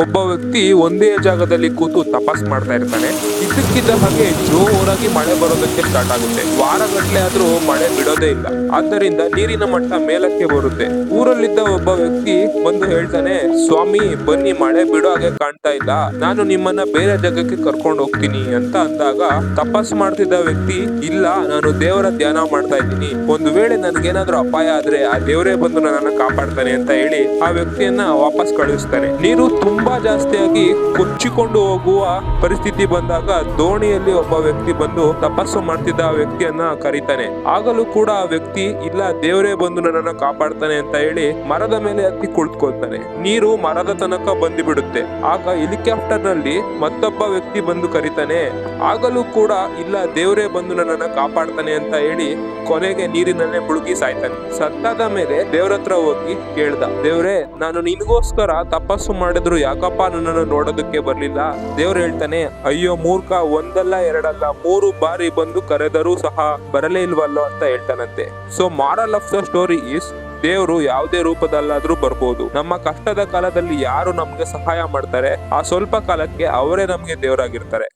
ಒಬ್ಬ ವ್ಯಕ್ತಿ ಒಂದೇ ಜಾಗದಲ್ಲಿ ಕೂತು ತಪಾಸ್ ಮಾಡ್ತಾ ಇರ್ತಾನೆ. ಇದಕ್ಕಿದ್ದ ಹಾಗೆ ಜೋರಾಗಿ ಮಳೆ ಬರೋದಕ್ಕೆ ಸ್ಟಾರ್ಟ್ ಆಗುತ್ತೆ. ವಾರಗಟ್ಟಲೆ ಆದ್ರೂ ಮಳೆ ಬಿಡೋದೇ ಇಲ್ಲ. ಆದ್ದರಿಂದ ನೀರಿನ ಮಟ್ಟ ಮೇಲಕ್ಕೆ ಬರುತ್ತೆ. ಊರಲ್ಲಿದ್ದ ಒಬ್ಬ ವ್ಯಕ್ತಿ ಬಂದು ಹೇಳ್ತಾನೆ, ಸ್ವಾಮಿ, ಬನ್ನಿ ಮಳೆ ಬಿಡೋ ಹಾಗೆ ಕಾಣ್ತಾ ಇಲ್ಲ. ನಾನು ನಿಮ್ಮನ್ನ ಬೇರೆ ಜಾಗಕ್ಕೆ ಕರ್ಕೊಂಡು ಹೋಗ್ತೀನಿ ಅಂತ ಅಂದಾಗ ತಪಾಸ್ ಮಾಡ್ತಿದ್ದ ವ್ಯಕ್ತಿ, ಇಲ್ಲ, ನಾನು ದೇವರ ಧ್ಯಾನ ಮಾಡ್ತಾ ಇದ್ದೀನಿ. ಒಂದು ವೇಳೆ ನನ್ಗೇನಾದ್ರೂ ಅಪಾಯ ಆದ್ರೆ ಆ ದೇವರೇ ಬಂದು ನನ್ನನ್ನು ಕಾಪಾಡ್ತಾನೆ ಅಂತ ಹೇಳಿ ಆ ವ್ಯಕ್ತಿಯನ್ನ ವಾಪಸ್ ಕಳುಹಿಸ್ತಾನೆ. ನೀರು ತುಂಬಾ ಜಾಸ್ತಿಯಾಗಿ ಕೊಚ್ಚಿಕೊಂಡು ಹೋಗುವ ಪರಿಸ್ಥಿತಿ ಬಂದಾಗ ದೋಣಿಯಲ್ಲಿ ಒಬ್ಬ ವ್ಯಕ್ತಿ ಬಂದು ತಪಸ್ಸು ಮಾಡ್ತಿದ್ದ ವ್ಯಕ್ತಿಯನ್ನ ಕರೀತಾನೆ. ಆಗಲೂ ಕೂಡ ಆ ವ್ಯಕ್ತಿ, ಇಲ್ಲ, ದೇವರೇ ಬಂದು ನನ್ನನ್ನು ಕಾಪಾಡ್ತಾನೆ ಅಂತ ಹೇಳಿ ಮರದ ಮೇಲೆ ಹತ್ತಿ ಕುಳಿತುಕೊಳ್ತಾನೆ. ನೀರು ಮರದ ತನಕ ಬಂದು ಬಿಡುತ್ತೆ ಆಗ ಹೆಲಿಕಾಪ್ಟರ್ನಲ್ಲಿ ಮತ್ತೊಬ್ಬ ವ್ಯಕ್ತಿ ಬಂದು ಕರೀತಾನೆ, ಆಗಲೂ ಕೂಡ, ಇಲ್ಲ, ದೇವರೇ ಬಂದು ನನ್ನನ್ನು ಕಾಪಾಡ್ತಾನೆ ಅಂತ ಹೇಳಿ ಕೊನೆಗೆ ನೀರಿನಲ್ಲೇ ಮುಳುಗಿ ಸಾಯ್ತಾನೆ. ಸತ್ತಾದ ಮೇಲೆ ದೇವ್ರ ಹತ್ರ ಹೋಗಿ ಕೇಳ್ದ, ದೇವ್ರೆ, ನಾನು ನಿನಗೋಸ್ಕರ ತಪಸ್ಸು ಮಾಡಿದ್ರು ಯಾಕಪ್ಪ ನನ್ನನ್ನು ನೋಡೋದಕ್ಕೆ ಬರ್ಲಿಲ್ಲ? ದೇವ್ರು ಹೇಳ್ತಾನೆ, ಅಯ್ಯೋ ಮೂರ್ಖ, ಒಂದಲ್ಲ ಎರಡಲ್ಲ, ಮೂರು ಬಾರಿ ಬಂದು ಕರೆದರೂ ಸಹ ಬರಲೇ ಇಲ್ವಲ್ಲೋ ಅಂತ ಹೇಳ್ತಾನಂತೆ. So moral of the story is ದೇವರು ಯಾವುದೇ ರೂಪದಲ್ಲಾದ್ರೂ ಬರ್ಬೋದು. ನಮ್ಮ ಕಷ್ಟದ ಕಾಲದಲ್ಲಿ ಯಾರು ನಮ್ಗೆ ಸಹಾಯ ಮಾಡ್ತಾರೆ, ಆ ಸ್ವಲ್ಪ ಕಾಲಕ್ಕೆ ಅವರೇ ನಮ್ಗೆ ದೇವರಾಗಿರ್ತಾರೆ.